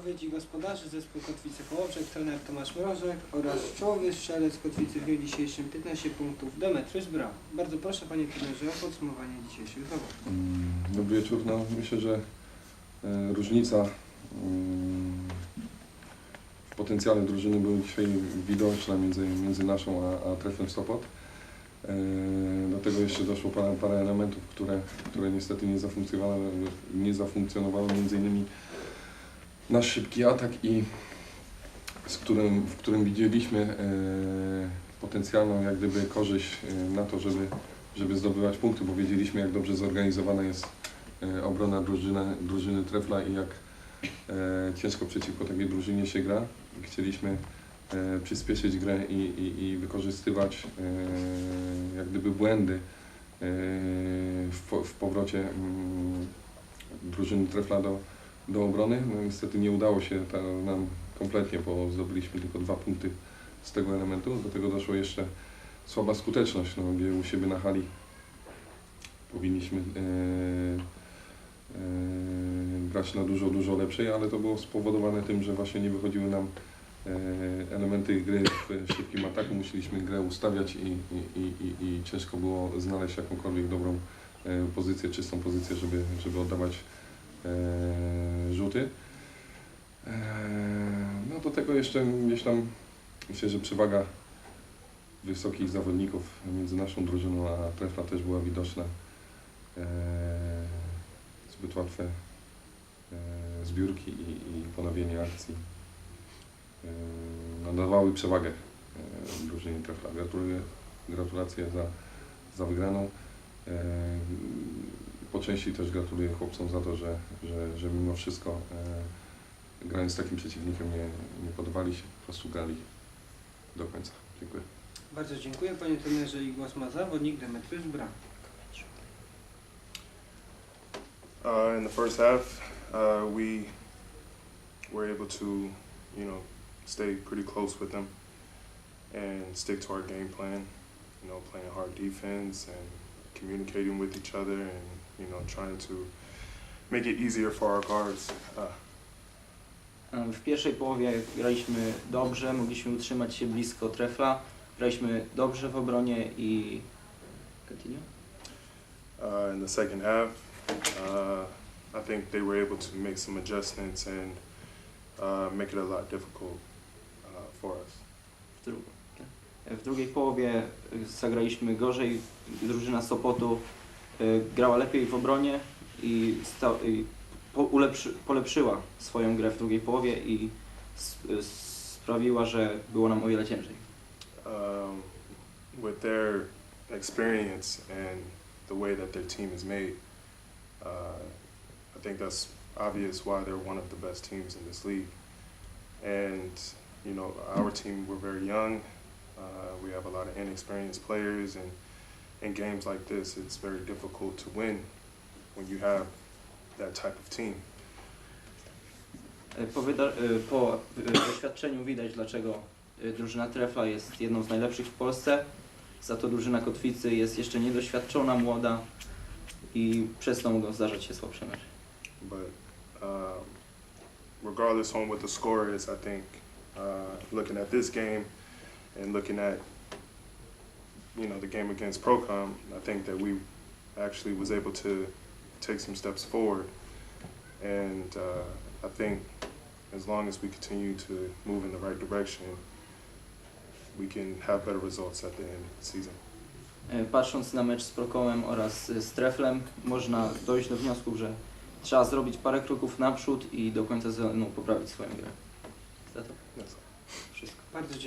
wypowiedzi gospodarzy zespół Kotwice Kołowczek, trener Tomasz Mrożek oraz czołowy strzelec Kotwicy w dniu dzisiejszym 15 punktów Demetrius Braun. Bardzo proszę panie trenerze o podsumowanie dzisiejszych zawodów. Mm, Dobry wieczór. No, myślę, że e, różnica mm, w potencjale drużyny była dzisiaj widoczna między, między naszą a, a trefem Sopot. E, Do tego jeszcze doszło parę, parę elementów, które, które niestety nie zafunkcjonowały, nie zafunkcjonowały między innymi nasz szybki atak i z którym, w którym widzieliśmy e, potencjalną jak gdyby korzyść e, na to, żeby żeby zdobywać punkty, bo wiedzieliśmy, jak dobrze zorganizowana jest e, obrona drużyny, drużyny Trefla i jak ciężko przeciwko takiej drużynie się gra. Chcieliśmy przyspieszyć grę i, i, i wykorzystywać jak gdyby błędy w, w powrocie mm, drużyny Trefla do, do obrony. No, niestety nie udało się nam kompletnie, bo zdobyliśmy tylko dwa punkty z tego elementu. Do tego doszło jeszcze słaba skuteczność, no, u siebie na hali powinniśmy e, e, grać na dużo, dużo lepszej, ale to było spowodowane tym, że właśnie nie wychodziły nam e, elementy gry w szybkim ataku, musieliśmy grę ustawiać i, i, i, i, ciężko było znaleźć jakąkolwiek dobrą e, pozycję, czystą pozycję, żeby, żeby oddawać rzuty. E, no do tego jeszcze gdzieś tam myślę, że przewaga wysokich zawodników między naszą drużyną a Trefla też była widoczna. E, zbyt łatwe e, zbiórki i, i ponowienie akcji e, no, przewagę drużynie Trefla. Gratuluję, gratulacje za, za wygraną. Po części też gratuluję chłopcom za to, że, że, że mimo wszystko e, grając z takim przeciwnikiem nie, nie podawali się, po prostu grali do końca. Dziękuję. Bardzo dziękuję panie trenerze i głos ma zawodnik Demetrius Braun. Uh, in the first half, uh, we were able to, you know, stay pretty close with them and stick to our game plan. You know, playing hard defense and communicating with each other, and you know, trying to make it easier for our guards. Uh, W pierwszej połowie graliśmy dobrze, mogliśmy utrzymać się blisko trefla, graliśmy dobrze w obronie i... Continue? uh, in the second half, uh, I think they were able to make some adjustments and uh, make it a lot difficult uh, for us. W, dru... w drugiej połowie zagraliśmy gorzej, drużyna Sopotu grała lepiej w obronie i, sta... i po, ulepszy... polepszyła swoją grę w drugiej połowie i s- sprawiła, że było nam o wiele ciężej. um, with their experience and the way that their team is made, uh, I think that's obvious why they're one of the best teams in this league. And you know, our team we're very young. Uh, we have a lot of inexperienced players, and in games like this, it's very difficult to win when you have that type of team. Y, Po, y, po y, doświadczeniu widać, dlaczego drużyna Trefla jest jedną z najlepszych w Polsce. Za to drużyna Kotwicy jest jeszcze niedoświadczona, młoda i przez to mogą zdarzać się słabsze mecze. But um, regardless on what the score is, I think uh, looking at this game and looking at you know the game against Procom, I think that we actually was able to take some steps forward, and uh, I think as long as we continue to move in the right direction, we can have better results at the end of the season. Y, Patrząc na mecz z Prokomem oraz z Treflem, można dojść do wniosku, że trzeba zrobić parę kroków naprzód i do końca sezonu poprawić swoją grę. Za to wszystko. Bardzo dziękuję.